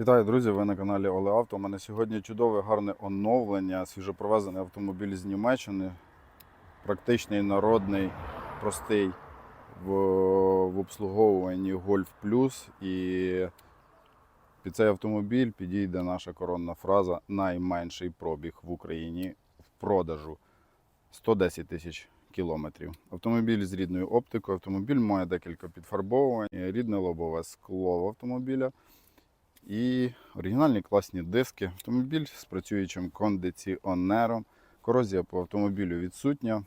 Вітаю, друзі! Ви на каналі Оле Авто. У мене сьогодні чудове, гарне оновлення. Свіжопровезений автомобіль з Німеччини. Практичний, народний, простий в, в обслуговуванні Golf Plus. І під цей автомобіль підійде наша коронна фраза найменший пробіг в Україні в продажу 110 тисяч кілометрів. Автомобіль з рідною оптикою. Автомобіль має декілька підфарбовувань, рідне лобове скло в автомобіля і оригінальні класні диски. Автомобіль з працюючим кондиціонером. Корозія по автомобілю відсутня.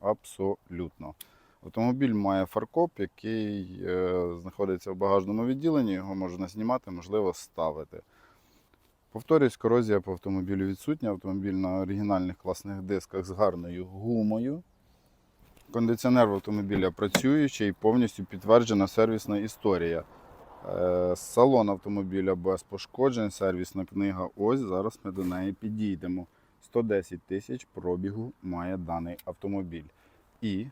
Абсолютно. Автомобіль має фаркоп, який е, знаходиться в багажному відділенні. Його можна знімати, можливо, ставити. Повторюсь, корозія по автомобілю відсутня. Автомобіль на оригінальних класних дисках з гарною гумою. Кондиціонер в автомобіля працюючий, повністю підтверджена сервісна історія. Е, Салон автомобіля без пошкоджень, сервісна книга. Ось зараз ми до неї підійдемо. 110 тисяч пробігу має даний автомобіль. І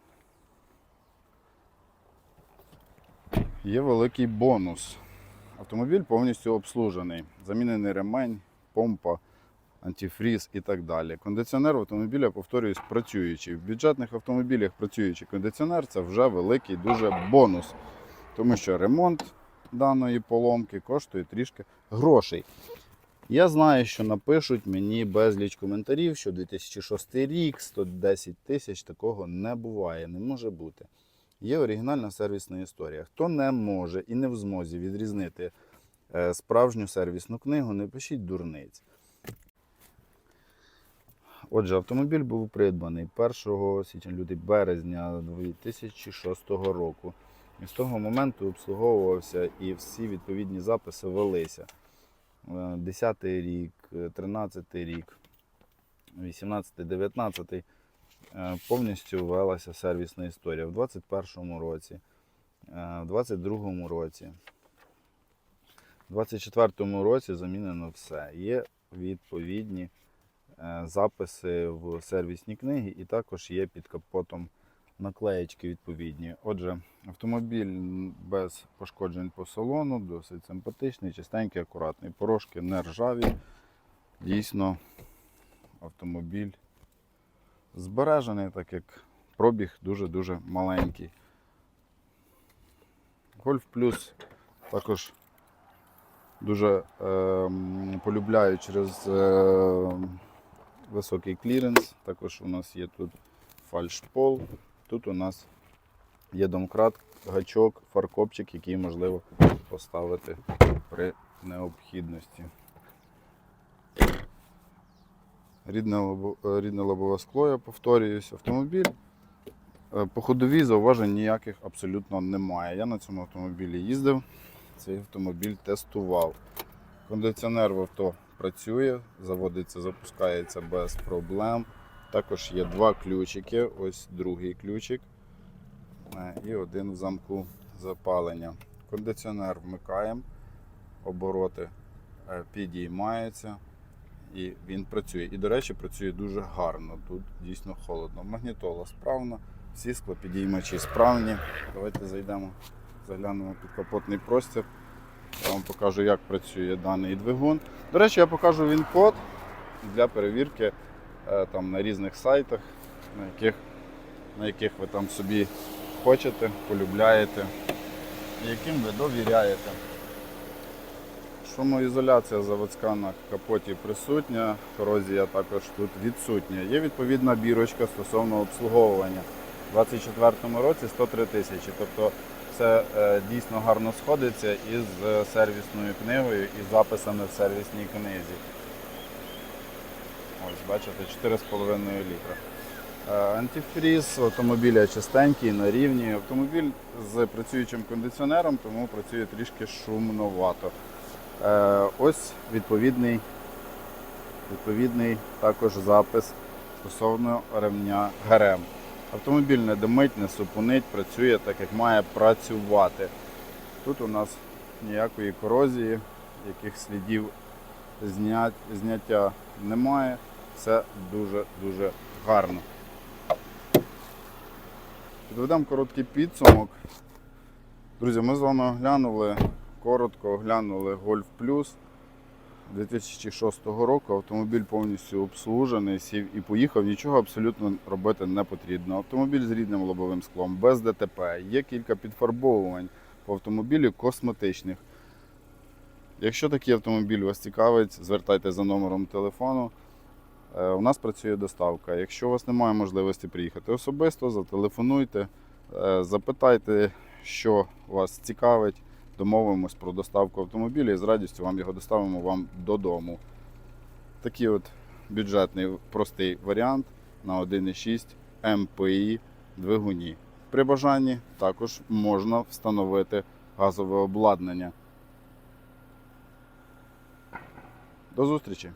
є великий бонус. Автомобіль повністю обслужений. Замінений ремень, помпа, антифріз і так далі. Кондиціонер в автомобіля, повторююсь, працюючий. В бюджетних автомобілях працюючий кондиціонер це вже великий дуже бонус. Тому що ремонт даної поломки коштує трішки грошей. Я знаю, що напишуть мені безліч коментарів, що 2006 рік, 110 тисяч, такого не буває, не може бути. Є оригінальна сервісна історія. Хто не може і не в змозі відрізнити е, справжню сервісну книгу, не пишіть дурниць. Отже, автомобіль був придбаний 1 січня люди березня 2006 року. І з того моменту обслуговувався і всі відповідні записи велися. 10 рік, 13 рік, 18, 19 е, повністю велася сервісна історія. В 21 році, е, в 22 році, в 24 році замінено все. Є відповідні е, записи в сервісній книгі і також є під капотом наклеєчки відповідні. Отже, автомобіль без пошкоджень по салону, досить симпатичний, чистенький, акуратний. Порошки не ржаві. Дійсно, автомобіль збережений, так як пробіг дуже-дуже маленький. Golf Plus також дуже е, полюбляю через е, високий кліренс. Також у нас є тут фальшпол. Тут у нас є домкрат, гачок, фаркопчик, який можливо поставити при необхідності. Рідне, лобо- е, рідне лобове скло, я повторююсь, автомобіль. е, По ходовій зауважень ніяких абсолютно немає. Я на цьому автомобілі їздив, цей автомобіль тестував. Кондиціонер в авто працює, заводиться, запускається без проблем. Також є два ключики, ось другий ключик е, і один в замку запалення. Кондиціонер вмикаємо, обороти е, підіймаються і він працює. І, до речі, працює дуже гарно. Тут дійсно холодно. Магнітола справна, всі склопідіймачі справні. Давайте зайдемо, заглянемо під капотний простір. Я вам покажу, як працює даний двигун. До речі, я покажу він код для перевірки там, на різних сайтах, на яких, на яких ви там собі хочете, полюбляєте, яким ви довіряєте. Шумоізоляція заводська на капоті присутня, корозія також тут відсутня. Є відповідна бірочка стосовно обслуговування. У 2024 році 103 тисячі. Тобто це е, дійсно гарно сходиться із е, сервісною книгою і записами в сервісній книзі. Ось, бачите, 4,5 літра. Е, Антифріз автомобіля чистенький, на рівні. Автомобіль з працюючим кондиціонером, тому працює трішки шумновато. Е, Ось відповідний, відповідний також запис стосовно ремня ГРМ. Автомобіль не димить, не супунить, працює так, як має працювати. Тут у нас ніякої корозії, яких слідів зняття немає. Все дуже-дуже гарно. Підведемо короткий підсумок. Друзі, ми з вами оглянули коротко оглянули Golf Plus 2006 року. Автомобіль повністю обслужений, сів і поїхав. Нічого абсолютно робити не потрібно. Автомобіль з рідним лобовим склом, без ДТП. Є кілька підфарбовувань по автомобілю косметичних. Якщо такий автомобіль вас цікавить, звертайте за номером телефону. Е, У нас працює доставка. Якщо у вас немає можливості приїхати особисто, зателефонуйте, е, запитайте, що вас цікавить, домовимось про доставку автомобіля і з радістю вам його доставимо вам додому. Такий от бюджетний простий варіант на 1,6 МПІ двигуні. При бажанні також можна встановити газове обладнання. До зустрічі!